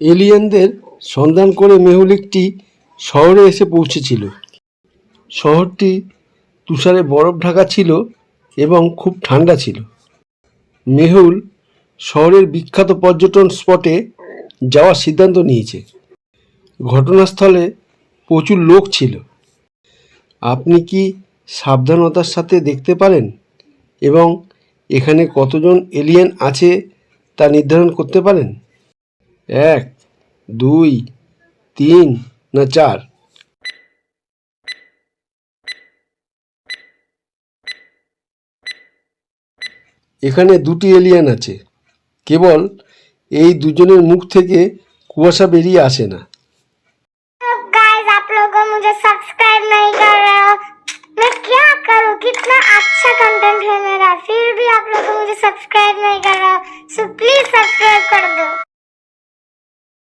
এলিয়েনদের সন্ধান করে মেহুল একটি শহরে এসে পৌঁছেছিল। শহরটি তুষারে বরফ ঢাকা ছিল এবং খুব ঠান্ডা ছিল। মেহুল শহরের বিখ্যাত পর্যটন স্পটে যাওয়ার সিদ্ধান্ত নিয়েছে। ঘটনাস্থলে প্রচুর লোক ছিল। আপনি কি সাবধানতার সাথে দেখতে পারেন এবং এখানে কতজন এলিয়েন আছে তা নির্ধারণ করতে পারেন? এক দুই তিন না চার এখানে দুটি এলিয়েন আছে কেবল এই দুজনের মুখ থেকে কুয়াশা বেরিয়ে আসে না गाइस आप लोग मुझे सब्सक्राइब नहीं कर रहे हो मैं क्या करूँ कितना अच्छा कंटेंट है मेरा फिर भी आप लोग मुझे सब्सक्राइब नहीं कर रहे हो सो